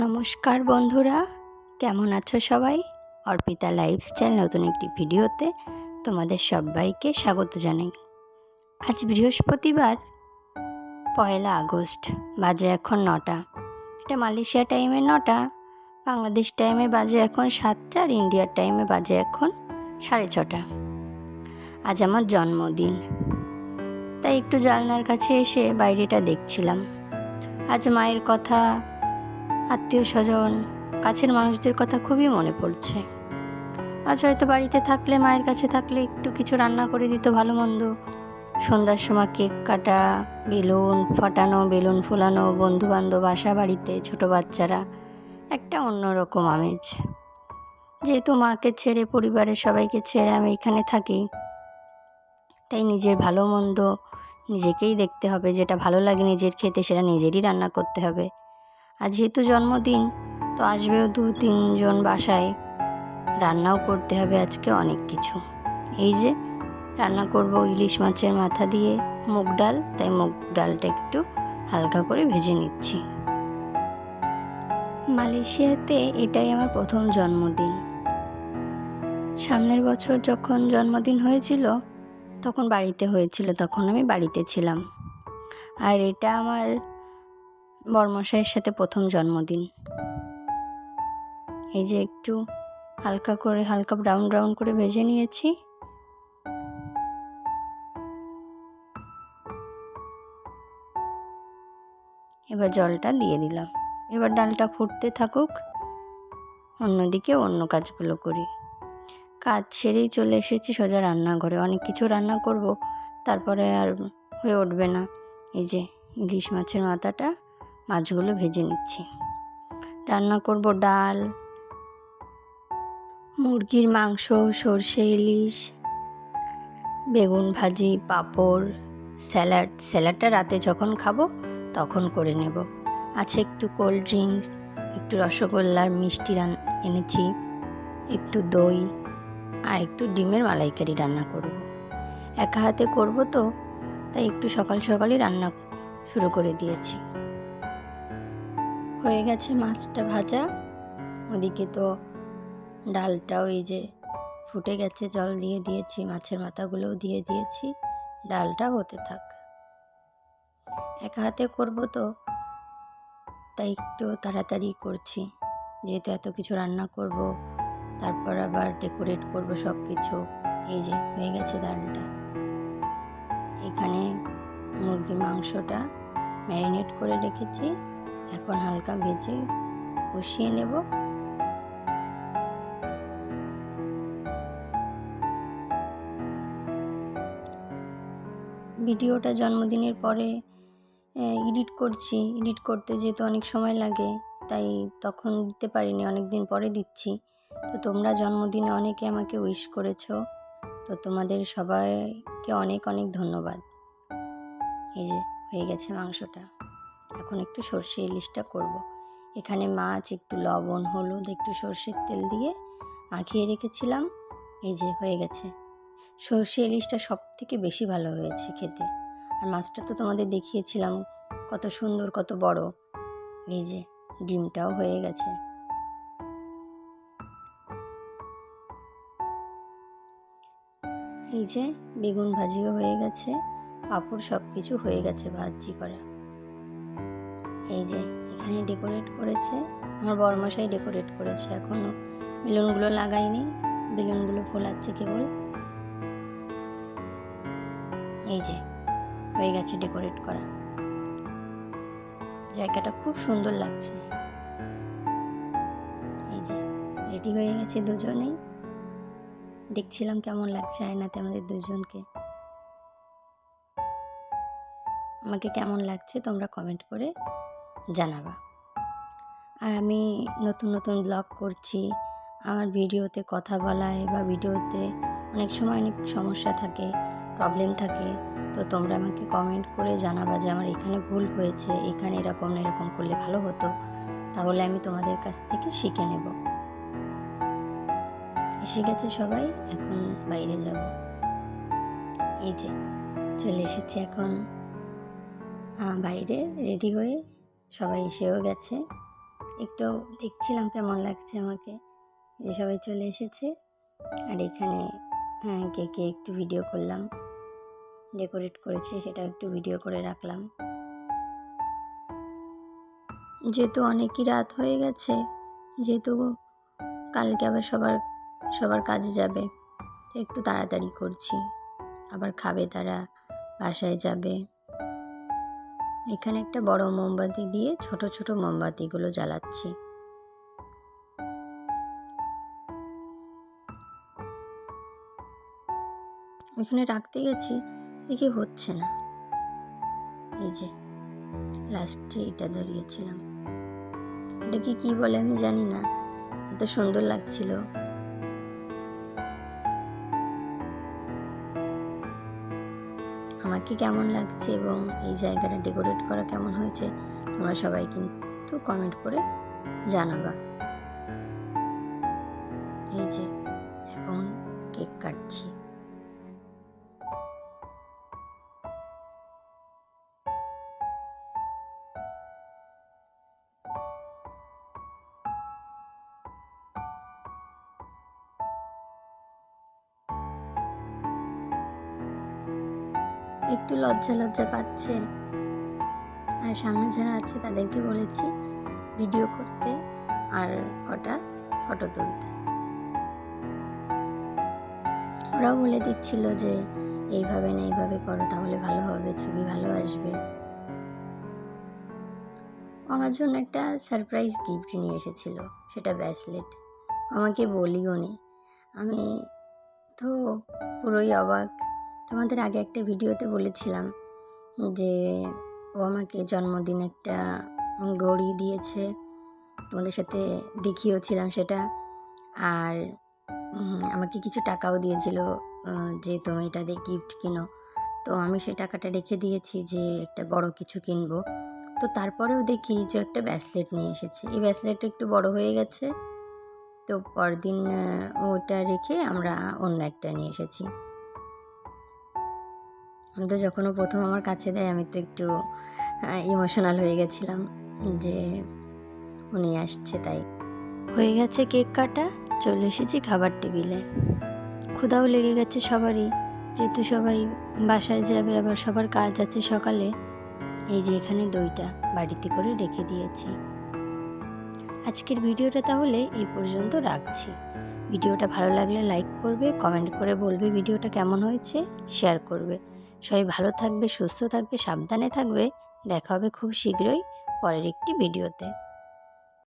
নমস্কার বন্ধুরা, কেমন আছো সবাই? অর্পিতা লাইফস্টাইল নতুন একটি ভিডিওতে তোমাদের সবাইকে স্বাগত জানাই। আজ বৃহস্পতিবার, পয়লা আগস্ট, বাজে এখন নটা। এটা মালয়েশিয়া টাইমে নটা, বাংলাদেশ টাইমে বাজে এখন সাতটা, আর ইন্ডিয়ার টাইমে বাজে এখন সাড়ে ছটা। আজ আমার জন্মদিন। তাই একটু জানলার কাছে এসে বাইরেটা দেখছিলাম। আজ মায়ের কথা আত্মীয় স্বজন, কাছের মানুষদের কথা খুবই মনে পড়ছে। আজ হয়তো বাড়িতে থাকলে, মায়ের কাছে থাকলে একটু কিছু রান্না করে দিত ভালো মন্দ। সন্ধ্যার সময় কেক কাটা, বেলুন ফাটানো, বেলুন ফুলানো বন্ধু বান্ধব আসা বাড়িতে, ছোট বাচ্চারা, একটা অন্যরকম আমেজ। যেহেতু মাকে ছেড়ে পরিবারের সবাইকে ছেড়ে আমি এখানে থাকি, তাই নিজের ভালো মন্দ নিজেকেই দেখতে হবে, যেটা ভালো লাগে নিজের খেতে সেটা নিজেরই রান্না করতে হবে। আর যেহেতু জন্মদিন, তো আসবেও দু তিনজন বাসায়। রান্নাও করতে হবে আজকে অনেক কিছু। এই যে, রান্না করব ইলিশ মাছের মাথা দিয়ে মুগ ডাল, তাই মুগ ডালটা একটু হালকা করে ভেজে নিচ্ছি। মালয়েশিয়াতে এটাই আমার প্রথম জন্মদিন। সামনের বছর যখন জন্মদিন হয়েছিল, তখন বাড়িতে হয়েছিল, তখন আমি বাড়িতে ছিলাম। আর এটা আমার বর্মশাইয়ের সাথে প্রথম জন্মদিন। এই যে একটু হালকা করে, হালকা ব্রাউন ব্রাউন করে ভেজে নিয়েছি। এবার জলটা দিয়ে দিলাম। এবার ডালটা ফুটতে থাকুক, অন্যদিকে অন্য কাজগুলো করি। কাজ ছেড়েই চলে এসেছি সোজা রান্নাঘরে। অনেক কিছু রান্না করব, তারপরে আর হয়ে উঠবে না। এই যে ইলিশ মাছের মাথাটা মাছগুলো ভেজে নিচ্ছি। রান্না করব ডাল, মুরগির মাংস, সর্ষে, ইলিশ, বেগুন ভাজি, পাঁপড়, স্যালাড। স্যালাডটা রাতে যখন খাব তখন করে নেব। আছে একটু কোল্ড ড্রিঙ্কস, একটু রসগোল্লার মিষ্টি রান এনেছি, একটু দই আর একটু ডিমের মালাইকারি রান্না করব। একা হাতে করব তো, তাই একটু সকাল সকালই রান্না শুরু করে দিয়েছি। হয়ে গেছে মাছটা ভাজা। ওদিকে তো ডালটাও এই যে ফুটে গেছে, জল দিয়ে দিয়েছি, মাছের মাথাগুলোও দিয়ে দিয়েছি, ডালটা হতে থাক। এক হাতে করব তো, তাই একটু তাড়াতাড়ি করছি। যেহেতু এত কিছু রান্না করব, তারপর আবার ডেকোরেট করব সব কিছু এই যে, হয়ে গেছে ডালটা। এখানে মুরগির মাংসটা ম্যারিনেট করে রেখেছি। এখন হালকা ভেজে কষিয়ে নেব। ভিডিওটা জন্মদিনের পরে এডিট করছি। এডিট করতে যেহেতু অনেক সময় লাগে, তাই তখন দিতে পারিনি অনেক দিন পরে দিচ্ছি। তো তোমরা জন্মদিনে অনেকে আমাকে উইশ করেছ, তো তোমাদের সবাইকে অনেক অনেক ধন্যবাদ। এই যে, হয়ে গেছে মাংসটা। এখন একটু সর্ষে ইলিশটা করব। এখানে মাছ, একটু লবণ, হলুদ, একটু সর্ষের তেল দিয়ে মাখিয়ে রেখেছিলাম। এই যে হয়ে গেছে। সর্ষে ইলিশটা সব থেকে বেশি ভালো হয়েছে খেতে। আর মাছটা তো তোমাদের দেখিয়েছিলাম, কত সুন্দর, কত বড়। এই যে, ডিমটাও হয়ে গেছে। এই যে, বেগুন ভাজিও হয়ে গেছে। পাঁপড় সব কিছু হয়ে গেছে ভাজি করা। এই যে, এখানে ডেকোরেট করেছে। আমার বরমশাই ডেকোরেট করেছে এখনও বেলুনগুলো লাগাইনি। বেলুনগুলো ফোলাচ্ছে কেবল। এই যে, হয়ে গেছে ডেকোরেট করা। জায়গাটা খুব সুন্দর লাগছে। এই যে রেডি হয়ে গেছে দুজনেই। দেখছিলাম কেমন লাগছে আয়নাতে আমাদের দুজনকে। আমাকে কেমন লাগছে তোমরা কমেন্ট করে জানাবা। আর আমি নতুন নতুন ব্লগ করছি। আমার ভিডিওতে কথা বলায় বা ভিডিওতে অনেক সময় অনেক সমস্যা থাকে প্রবলেম থাকে, তো তোমরা আমাকে কমেন্ট করে জানাবা যে আমার এখানে ভুল হয়েছে, এখানে এরকম না এরকম করলে ভালো হতো। তাহলে আমি তোমাদের কাছ থেকে শিখে নেব। এসে গেছে সবাই, এখন বাইরে যাব। এই যে, চলে এসেছি এখন বাইরে রেডি হয়ে সবাই এসেও গেছে। একটু দেখছিলাম কেমন লাগছে আমাকে যে সবাই চলে এসেছে। আর এখানে হ্যাঁ কেকে একটু ভিডিও করলাম। ডেকোরেট করেছি সেটা একটু ভিডিও করে রাখলাম। যেহেতু অনেকই রাত হয়ে গেছে, যেহেতু কালকে আবার সবার সবার কাজে যাবে, একটু তাড়াতাড়ি করছি। আবার খাবে তারা, বাসায় যাবে। এখানে একটা বড় মোমবাতি দিয়ে ছোট ছোট মোমবাতিগুলো জ্বালাচ্ছি। এখানে রাখতে গেছি, দেখি হচ্ছে না। এই যে, লাস্টে এটা ধরিয়েছিলাম। এটা কি কি বলে আমি জানি না, এত সুন্দর লাগছিল। আমাকে কেমন লাগছে এবং এই জায়গাটা ডেকোরেট করা কেমন হয়েছে, তোমরা সবাই কিন্তু কমেন্ট করে জানাবা। এই যে, এখন কেক কাটছি। একটু লজ্জা লজ্জা পাচ্ছে। আর সামনে যারা আছে তাদেরকে বলেছি ভিডিও করতে আর কটা ফটো তুলতে। ওরাও বলে দিচ্ছিল যে, এইভাবে না এইভাবে করো তাহলে ভালো হবে, ছবি ভালো আসবে। আমার জন্য একটা সারপ্রাইজ গিফট নিয়ে এসেছিল, সেটা ব্যাসলেট আমাকে বলিও নি। আমি তো পুরোই অবাক। তোমাদের আগে একটা ভিডিওতে বলেছিলাম যে ও আমাকে জন্মদিন একটা গড়ি দিয়েছে। তোমাদের সাথে দেখিয়েওছিলাম সেটা। আর আমাকে কিছু টাকাও দিয়েছিল যে তুমি এটা দিয়ে গিফট কিনো। তো আমি সেই টাকাটা রেখে দিয়েছি যে একটা বড় কিছু কিনবো। তো তারপরেও দেখি যে একটা ব্যাসলেট নিয়ে এসেছে। এই ব্যাসলেটটা একটু বড় হয়ে গেছে। তো পরদিন ওটা রেখে আমরা অন্য একটা নিয়ে এসেছি। আমি তো যখন প্রথম আমার কাছে দেয়, আমি তো একটু ইমোশনাল হয়ে গেছিলাম যে উনি আসছে, তাই। হয়ে গেছে কেক কাটা, চলে এসেছি খাবার টেবিলে। ক্ষুধাও লেগে গেছে সবারই, যেহেতু সবাই বাসায় যাবে, আবার সবার কাজ আছে সকালে। এই যে এখানে দইটা বাড়িতে করে রেখে দিয়েছি। আজকের ভিডিওটা তাহলে এই পর্যন্ত রাখছি। ভিডিওটা ভালো লাগলে লাইক করবে, কমেন্ট করে বলবে ভিডিওটা কেমন হয়েছে, শেয়ার করবে। সবাই ভালো থাকবে সুস্থ থাকবে সাবধানে থাকবে। দেখা হবে খুব শীঘ্রই পরের একটি ভিডিওতে।